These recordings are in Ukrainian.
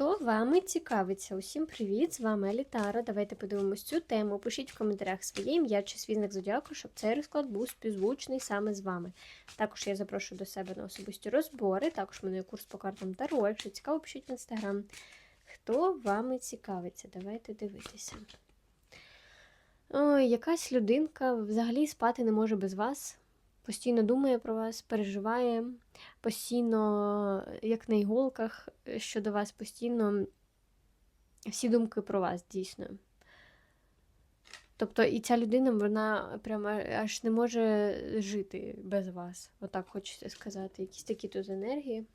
Хто вами цікавиться? Усім привіт! З вами Алітара. Давайте подивимось цю тему. Пишіть в коментарях своє ім'я чи свій знак зодіаку, щоб цей розклад був співзвучний саме з вами. Також я запрошую до себе на особисті розбори. Також мене курс по картам Таро. Якщо цікаво, пишіть в інстаграм. Хто вами цікавиться? Давайте дивитися. Ой, якась людинка взагалі спати не може без вас. Постійно думає про вас, переживає, постійно, як на іголках щодо вас, постійно всі думки про вас дійсно. Тобто і ця людина, вона прямо аж не може жити без вас. Отак хочеться сказати. Якісь такі тут енергії.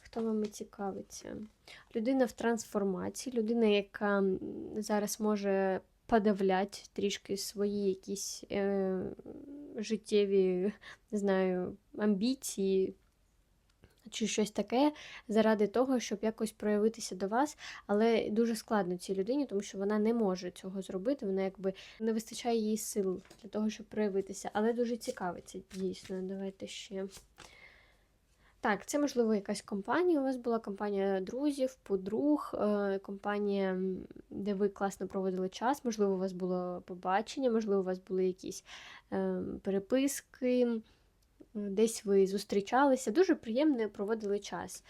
Хто вами цікавиться? Людина в трансформації, людина, яка зараз може подавляти трішки свої якісь е, життєві, не знаю, амбіції. Чи щось таке заради того, щоб якось проявитися до вас, але дуже складно цій людині, тому що вона не може цього зробити. Вона якби не вистачає їй сил для того, щоб проявитися. Але дуже цікавиться дійсно. Давайте ще. Так, це можливо якась компанія. У вас була компанія друзів, подруг, е, компанія, де ви класно проводили час. Можливо, у вас було побачення, можливо, у вас були якісь е, переписки, десь ви зустрічалися. Дуже приємно проводили час.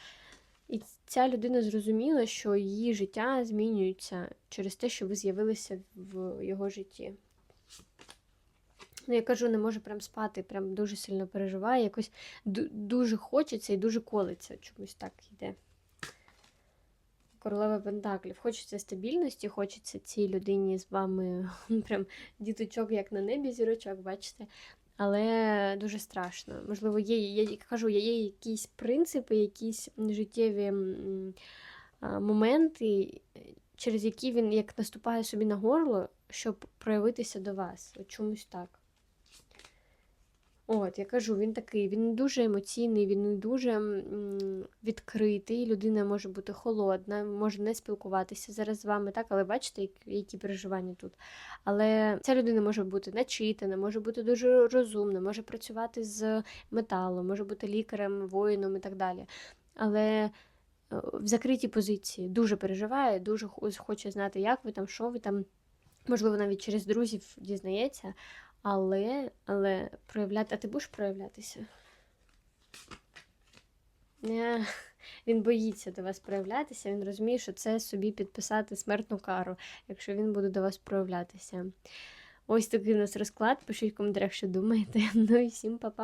І ця людина зрозуміла, що її життя змінюється через те, що ви з'явилися в його житті. Ну, я кажу, не може прям спати, прям дуже сильно переживає, якось ду- дуже хочеться і дуже колиться. Чомусь так йде. Королева Пентаклів. Хочеться стабільності, хочеться цій людині з вами прям діточок, як на небі, зірочок, бачите. Але дуже страшно. Можливо, є, я кажу, є якісь принципи, якісь життєві моменти, через які він як наступає собі на горло, щоб проявитися до вас. Чомусь так. От, я кажу, він такий, він не дуже емоційний, він не дуже відкритий. Людина може бути холодна, може не спілкуватися зараз з вами, так, але бачите, як- які переживання тут. Але ця людина може бути начитана, може бути дуже розумна, може працювати з металом, може бути лікарем, воїном і так далі. Але е, в закритій позиції дуже переживає, дуже хо- хоче знати, як ви там, що ви там. Можливо, навіть через друзів дізнається, але, але проявляти. А ти будеш проявлятися? Не, він боїться до вас проявлятися, він розуміє, що це собі підписати смертну кару, якщо він буде до вас проявлятися. Ось такий у нас розклад. Пишіть в коментарях, що думаєте. Ну і всім па-па.